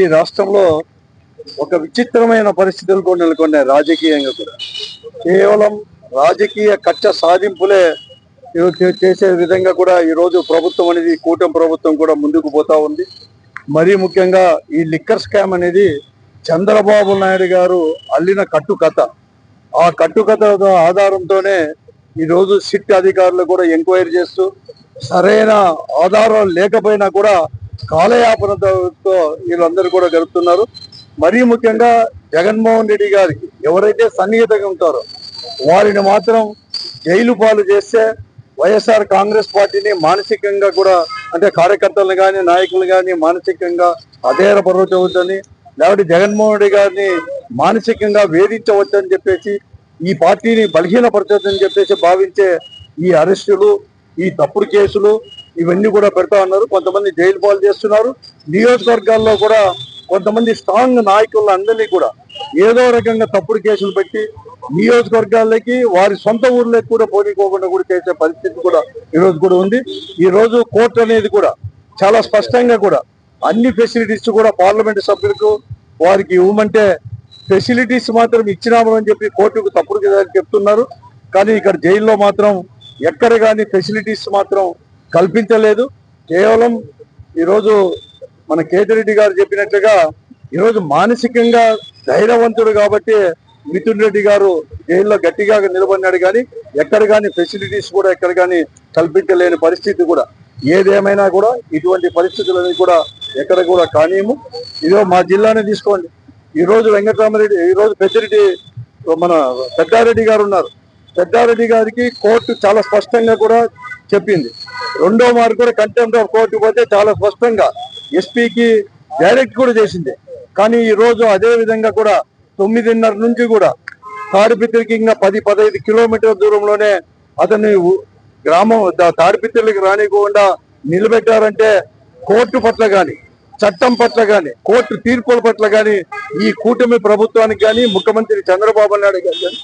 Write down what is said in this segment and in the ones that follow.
ఈ రాష్ట్రంలో ఒక విచిత్రమైన పరిస్థితులు కూడా నెలకొన్నాయి రాజకీయంగా కూడా. కేవలం రాజకీయ కక్ష సాధింపులే చేసే విధంగా కూడా ఈ రోజు ప్రభుత్వం అనేది కూటమి ప్రభుత్వం కూడా ముందుకు పోతా ఉంది. మరీ ముఖ్యంగా ఈ లిక్కర్ స్కామ్ అనేది చంద్రబాబు నాయుడు గారు అల్లిన కట్టుకథ. ఆ కట్టుకథ ఆధారంతోనే ఈ రోజు సిట్ అధికారులు కూడా ఎంక్వైరీ చేస్తూ సరైన ఆధారం లేకపోయినా కూడా కాలయాపనతో వీళ్ళందరూ కూడా గడుపుతున్నారు. మరీ ముఖ్యంగా జగన్మోహన్ రెడ్డి గారికి ఎవరైతే సన్నిహితంగా ఉంటారో వారిని మాత్రం జైలు పాలు చేస్తే వైఎస్ఆర్ కాంగ్రెస్ పార్టీని మానసికంగా కూడా అంటే కార్యకర్తలను కానీ నాయకులు కానీ మానసికంగా అధైర్యపరచవచ్చని లేకపోతే జగన్మోహన్ రెడ్డి గారిని మానసికంగా వేధించవచ్చని చెప్పేసి ఈ పార్టీని బలహీనపరచవచ్చని చెప్పేసి భావించే ఈ అరెస్టులు ఈ తప్పుడు కేసులు ఇవన్నీ కూడా పెడతా ఉన్నారు. కొంతమంది జైలు పాలు చేస్తున్నారు. నియోజకవర్గాల్లో కూడా కొంతమంది స్ట్రాంగ్ నాయకులు అందరినీ కూడా ఏదో రకంగా తప్పుడు కేసులు పెట్టి నియోజకవర్గాలకి వారి సొంత ఊర్లోకి కూడా పోనీకోకుండా కూడా చేసే పరిస్థితి కూడా ఈ రోజు కూడా ఉంది. ఈ రోజు కోర్టు అనేది కూడా చాలా స్పష్టంగా కూడా అన్ని ఫెసిలిటీస్ కూడా పార్లమెంట్ సభ్యులకు వారికి ఇవ్వమంటే ఫెసిలిటీస్ మాత్రం ఇచ్చినాము అని చెప్పి కోర్టుకు తప్పుడు చెప్తున్నారు. కానీ ఇక్కడ జైల్లో మాత్రం ఎక్కడ కానీ ఫెసిలిటీస్ మాత్రం కల్పించలేదు. కేవలం ఈరోజు మన కేతిరెడ్డి గారు చెప్పినట్లుగా ఈరోజు మానసికంగా ధైర్యవంతుడు కాబట్టి మిథున్ రెడ్డి గారు జైల్లో గట్టిగా నిలబడినాడు కానీ ఎక్కడ కానీ ఫెసిలిటీస్ కూడా ఎక్కడ కానీ కల్పించలేని పరిస్థితి కూడా. ఏదేమైనా కూడా ఇటువంటి పరిస్థితులని కూడా ఎక్కడ కూడా కానీయము. ఇదో మా జిల్లానే తీసుకోండి. ఈరోజు వెంకటరామరెడ్డి ఈ రోజు పెద్దిరెడ్డి మన పెద్దారెడ్డి గారు ఉన్నారు. పెద్దారెడ్డి గారికి కోర్టు చాలా స్పష్టంగా కూడా చెప్పింది. రెండో మారు కూడా కంటెంప్ట్ ఆఫ్ కోర్టు పోతే చాలా స్పష్టంగా ఎస్పీకి డైరెక్ట్ కూడా చేసింది. కానీ ఈ రోజు అదే విధంగా కూడా తొమ్మిదిన్నర నుంచి కూడా తాడిపిత్రికి పది పదహైదు కిలోమీటర్ల దూరంలోనే అతన్ని గ్రామం తాడిపిత్రులకి రానివ్వకుండా నిలబెట్టారంటే కోర్టు పట్ల కానీ చట్టం పట్ల కానీ కోర్టు తీర్పుల పట్ల కానీ ఈ కూటమి ప్రభుత్వానికి కానీ ముఖ్యమంత్రి చంద్రబాబు నాయుడు గారు కానీ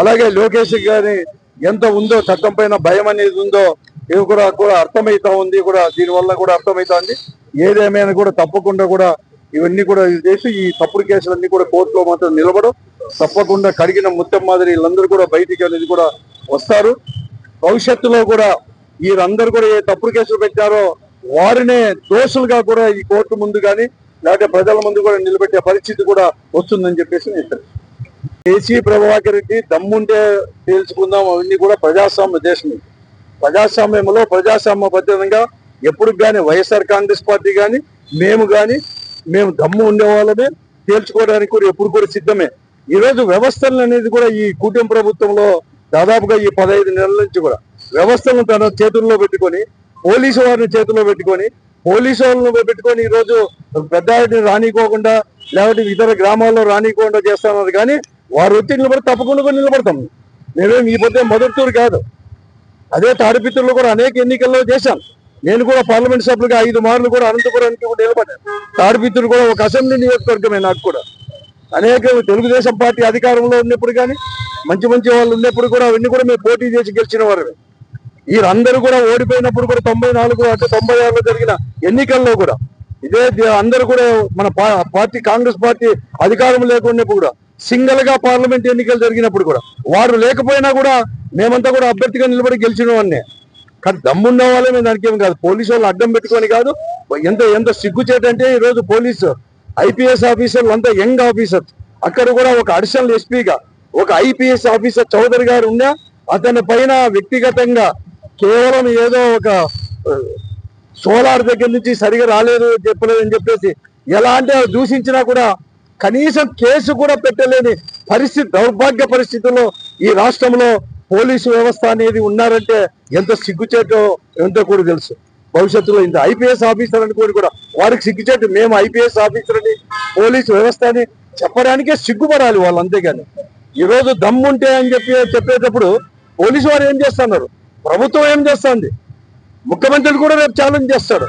అలాగే లోకేష్ కానీ ఎంత ఉందో చట్టం పైన భయం అనేది ఉందో ఇది కూడా కూడా అర్థమైతా ఉంది కూడా దీని వల్ల కూడా అర్థమవుతా ఉంది. ఏదేమైనా కూడా తప్పకుండా కూడా ఇవన్నీ కూడా చేసి ఈ తప్పుడు కేసులన్నీ కూడా కోర్టులో మాత్రం నిలబడు తప్పకుండా కడిగిన ముత్యం మాదిరి వీళ్ళందరూ కూడా బయటికి అనేది కూడా వస్తారు. భవిష్యత్తులో కూడా వీరందరూ కూడా ఏ తప్పుడు కేసులు పెట్టారో వారినే దోషులుగా కూడా ఈ కోర్టు ముందు కానీ లేకపోతే ప్రజల ముందు కూడా నిలబెట్టే పరిస్థితి కూడా వస్తుందని చెప్పేసి నేను కేసీ ప్రభాకర్ రెడ్డి దమ్ముంటే తేల్చుకుందాం అవన్నీ కూడా ప్రజాస్వామ్య దేశం ప్రజాస్వామ్యంలో ప్రజాస్వామ్య బద్దంగా ఎప్పుడు కానీ వైఎస్ఆర్ కాంగ్రెస్ పార్టీ కానీ మేము కానీ మేము దమ్ము ఉండే వాళ్ళమే తేల్చుకోవడానికి కూడా ఎప్పుడు కూడా సిద్ధమే. ఈ రోజు వ్యవస్థలు అనేది కూడా ఈ కూటమి ప్రభుత్వంలో దాదాపుగా ఈ పదహైదు నెలల నుంచి కూడా వ్యవస్థలను తన చేతుల్లో పెట్టుకొని పోలీసు వారిని చేతుల్లో పెట్టుకొని పోలీసు వాళ్ళని పెట్టుకొని ఈ రోజు పెద్ద రానికోకుండా లేకపోతే ఇతర గ్రామాల్లో రానికోకుండా చేస్తున్నారు. కానీ వారు వచ్చి నిలబడి తప్పకుండా కూడా నిలబడతాం. మేమేం ఈ పొద్దు మొదటి తూరు కాదు. అదే తాడిపిత్రులు కూడా అనేక ఎన్నికల్లో చేశాం. నేను కూడా పార్లమెంట్ సభ్యులుగా ఐదు మార్లు కూడా అనంతపురానికి కూడా నిలబడ్డాను. తాడిపిత్రులు కూడా ఒక అసెంబ్లీ నియోజకవర్గమే నాకు కూడా. అనేక తెలుగుదేశం పార్టీ అధికారంలో ఉన్నప్పుడు కానీ మంచి మంచి వాళ్ళు ఉన్నప్పుడు కూడా అవన్నీ కూడా మేము పోటీ చేసి గెలిచిన వారు వీరందరూ కూడా ఓడిపోయినప్పుడు కూడా తొంభై నాలుగు అంటే తొంభై ఆరులో జరిగిన ఎన్నికల్లో కూడా ఇదే అందరూ కూడా మన పా- పార్టీ కాంగ్రెస్ పార్టీ అధికారం లేకున్నప్పుడు కూడా సింగిల్గా పార్లమెంట్ ఎన్నికలు జరిగినప్పుడు కూడా వారు లేకపోయినా కూడా మేమంతా కూడా అభ్యర్థిగా నిలబడి గెలిచిన వాడిని కానీ దమ్మున్న వాళ్ళే మేము దానికి ఏం కాదు. పోలీసు వాళ్ళు అడ్డం పెట్టుకొని కాదు ఎంత ఎంత సిగ్గుచేటంటే ఈ రోజు పోలీసు ఐపీఎస్ ఆఫీసర్లు అంతా యంగ్ ఆఫీసర్. అక్కడ కూడా ఒక అడిషనల్ ఎస్పీగా ఒక ఐపీఎస్ ఆఫీసర్ చౌదరి గారు ఉన్నా అతని పైన వ్యక్తిగతంగా కేవలం ఏదో ఒక సోలార్ దగ్గర నుంచి సరిగా రాలేదు చెప్పలేదు అని చెప్పేసి ఎలా అంటే దూషించినా కూడా కనీసం కేసు కూడా పెట్టలేని పరిస్థితి దౌర్భాగ్య పరిస్థితుల్లో ఈ రాష్ట్రంలో పోలీసు వ్యవస్థ అనేది ఉన్నారంటే ఎంత సిగ్గుచేటో ఎంతో కూడా తెలుసు. భవిష్యత్తులో ఇంత ఐపీఎస్ ఆఫీసర్ అని కూడా వారికి సిగ్గుచేటు మేము ఐపీఎస్ ఆఫీసర్ అని పోలీసు వ్యవస్థ అని చెప్పడానికే సిగ్గుపడాలి వాళ్ళు అంతేగాని. ఈరోజు దమ్ముంటే అని చెప్పి చెప్పేటప్పుడు పోలీసు వారు ఏం చేస్తున్నారు? ప్రభుత్వం ఏం చేస్తుంది? ముఖ్యమంత్రి కూడా రేపు ఛాలెంజ్ చేస్తారు.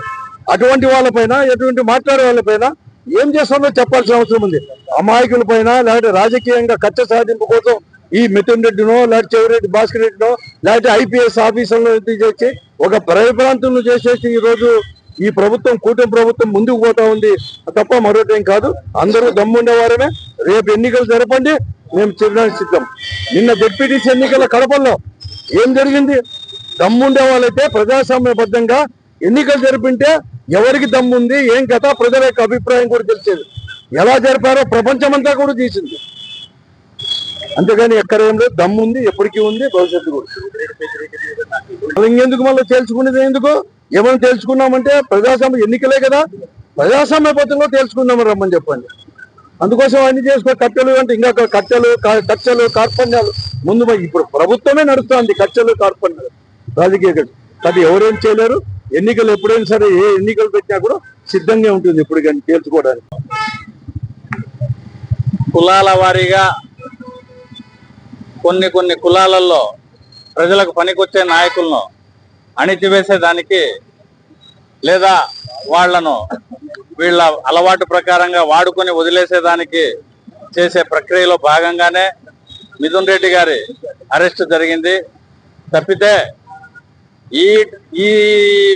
అటువంటి వాళ్ళపైన ఎటువంటి మాట్లాడే వాళ్ళపైన ఏం చేస్తామో చెప్పాల్సిన అవసరం ఉంది. అమాయకుల పైన లేకపోతే రాజకీయంగా కచ్చ సాధింపు కోసం ఈ మిథున్ రెడ్డినో లేకపోతే చెవిరెడ్డి భాస్కర్ రెడ్డినో లేకపోతే ఐపీఎస్ ఆఫీసర్లో చేసి ఒక భయభ్రాంతులను చేసేసి ఈ రోజు ఈ ప్రభుత్వం కూటమి ప్రభుత్వం ముందుకు పోతా ఉంది తప్ప మరొకటి కాదు. అందరూ దమ్ముండేవారమే. రేపు ఎన్నికలు జరపండి. మేము చిరడానికి సిద్ధం. నిన్న డిప్యూటీసీ ఎన్నికల కడపల్లో ఏం జరిగింది? దమ్ముండే వాళ్ళైతే ప్రజాస్వామ్యబద్ధంగా ఎన్నికలు జరిపింటే ఎవరికి దమ్ముంది ఏం కథ ప్రజల యొక్క అభిప్రాయం కూడా తెలిసేది. ఎలా జరిపారో ప్రపంచమంతా కూడా తీసింది. అంతేగాని ఎక్కడ ఏం లేదు దమ్ముంది ఎప్పటికీ ఉంది భవిష్యత్తు కూడా. ఇంకెందుకు మళ్ళీ తేల్చుకునేది ఎందుకు? ఏమైనా తెలుసుకున్నామంటే ప్రజాస్వామ్య ఎన్నికలే కదా ప్రజాస్వామ్యబద్ధంగా తేల్చుకుందామని రమ్మని చెప్పండి. అందుకోసం అన్ని చేసుకో కట్టెలు అంటే ఇంకా కట్టెలు కచ్చలు కార్పణ్యాలు. ముందు ఇప్పుడు ప్రభుత్వమే నడుస్తుంది కచ్చలు కార్పణ్యాలు. రాజకీయ అది ఎవరేం చేయలేరు? ఎన్నికలు ఎప్పుడైనా సరే ఏ ఎన్నికలు పెట్టినా కూడా సిద్ధంగా ఉంటుంది ఇప్పుడు కానీ తేల్చుకోవడానికి. కులాల వారీగా కొన్ని కొన్ని కులాలలో ప్రజలకు పనికొచ్చే నాయకులను అణిచివేసేదానికి లేదా వాళ్ళను వీళ్ళ అలవాటు ప్రకారంగా వాడుకొని వదిలేసేదానికి చేసే ప్రక్రియలో భాగంగానే మిథున్ రెడ్డి గారి అరెస్ట్ జరిగింది. తప్పితే ఈ ఈ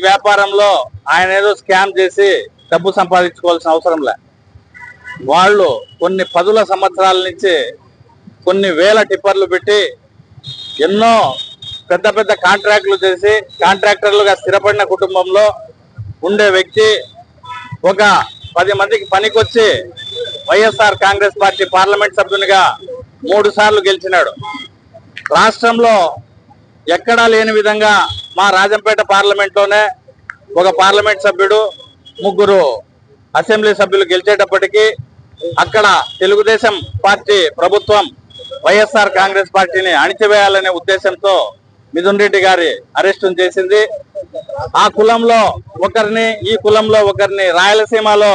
వ్యాపారంలో ఆయన ఏదో స్కామ్ చేసి డబ్బు సంపాదించుకోవాల్సిన అవసరం లే. వాళ్ళు కొన్ని పదుల సంవత్సరాల నుంచి కొన్ని వేల టిప్పర్లు పెట్టి ఎన్నో పెద్ద పెద్ద కాంట్రాక్టులు చేసి కాంట్రాక్టర్లుగా స్థిరపడిన కుటుంబంలో ఉండే వ్యక్తి ఒక పది మందికి పనికొచ్చి వైఎస్ఆర్ కాంగ్రెస్ పార్టీ పార్లమెంట్ సభ్యునిగా మూడు సార్లు గెలిచినాడు. రాష్ట్రంలో ఎక్కడా లేని విధంగా మా రాజంపేట పార్లమెంట్లోనే ఒక పార్లమెంట్ సభ్యుడు ముగ్గురు అసెంబ్లీ సభ్యులు గెలిచేటప్పటికీ అక్కడ తెలుగుదేశం పార్టీ ప్రభుత్వం వైఎస్ఆర్ కాంగ్రెస్ పార్టీని అణిచివేయాలనే ఉద్దేశంతో మిథున్ రెడ్డి గారి అరెస్టు చేసింది. ఆ కులంలో ఒకరిని ఈ కులంలో ఒకరిని రాయలసీమలో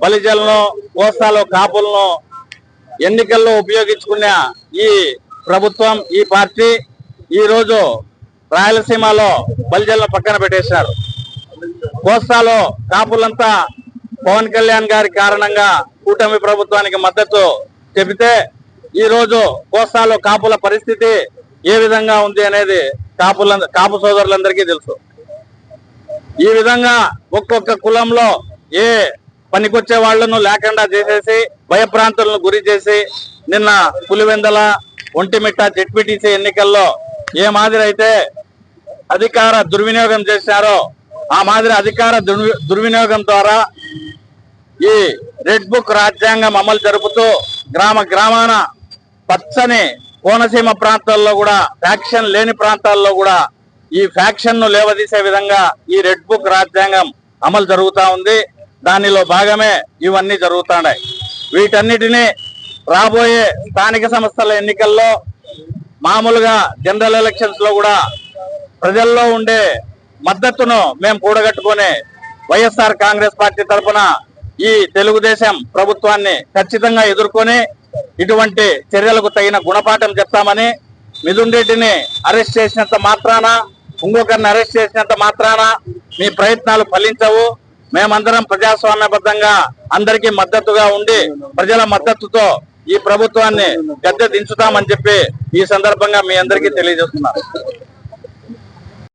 బలిజలను కోస్తాలో కాపులను ఎన్నికల్లో ఉపయోగించుకున్న ఈ ప్రభుత్వం ఈ పార్టీ ఈరోజు రాయలసీమలో బలిజలను పక్కన పెట్టేశారు కోస్తాలో కాపులంతా పవన్ కళ్యాణ్ గారి కారణంగా కూటమి ప్రభుత్వానికి మద్దతు చెబితే ఈ రోజు కోస్తాలో కాపుల పరిస్థితి ఏ విధంగా ఉంది అనేది కాపుల కాపు సోదరులందరికీ తెలుసు. ఈ విధంగా ఒక్కొక్క కులంలో ఏ పనికొచ్చే వాళ్ళను లేకుండా చేసేసి భయప్రాంతులను గురి చేసి నిన్న పులివెందల ఒంటిమిట్ట జెడ్పీటీసీ ఎన్నికల్లో ఏ మాదిరి అయితే అధికార దుర్వినియోగం చేశారో ఆ మాదిరి అధికార దుర్వి- దుర్వినియోగం ద్వారా ఈ రెడ్ బుక్ రాజ్యాంగం అమలు జరుపుతూ గ్రామ గ్రామాన పచ్చని కోనసీమ ప్రాంతాల్లో కూడా ఫ్యాక్షన్ లేని ప్రాంతాల్లో కూడా ఈ ఫ్యాక్షన్ను లేవదీసే విధంగా ఈ రెడ్ బుక్ రాజ్యాంగం అమలు జరుగుతూ ఉంది. దానిలో భాగమే ఇవన్నీ జరుగుతున్నాయి. వీటన్నిటిని రాబోయే స్థానిక సంస్థల ఎన్నికల్లో మామూలుగా జనరల్ ఎలక్షన్స్లో కూడా ప్రజల్లో ఉండే మద్దతును మేము కూడగట్టుకొని వైఎస్ఆర్ కాంగ్రెస్ పార్టీ తరఫున ఈ తెలుగుదేశం ప్రభుత్వాన్ని ఖచ్చితంగా ఎదుర్కొని ఇటువంటి చర్యలకు తగిన గుణపాఠం చెప్తామని మిథున్ రెడ్డిని అరెస్ట్ చేసినంత మాత్రాన ఇంకొకరిని అరెస్ట్ చేసినంత మాత్రాన మీ ప్రయత్నాలు ఫలించవు. మేమందరం ప్రజాస్వామ్యబద్ధంగా అందరికీ మద్దతుగా ఉండి ప్రజల మద్దతుతో ఈ ప్రభుత్వాన్ని గద్దె దించుతామని చెప్పి ఈ సందర్భంగా మీ అందరికీ తెలియజేస్తున్నాను.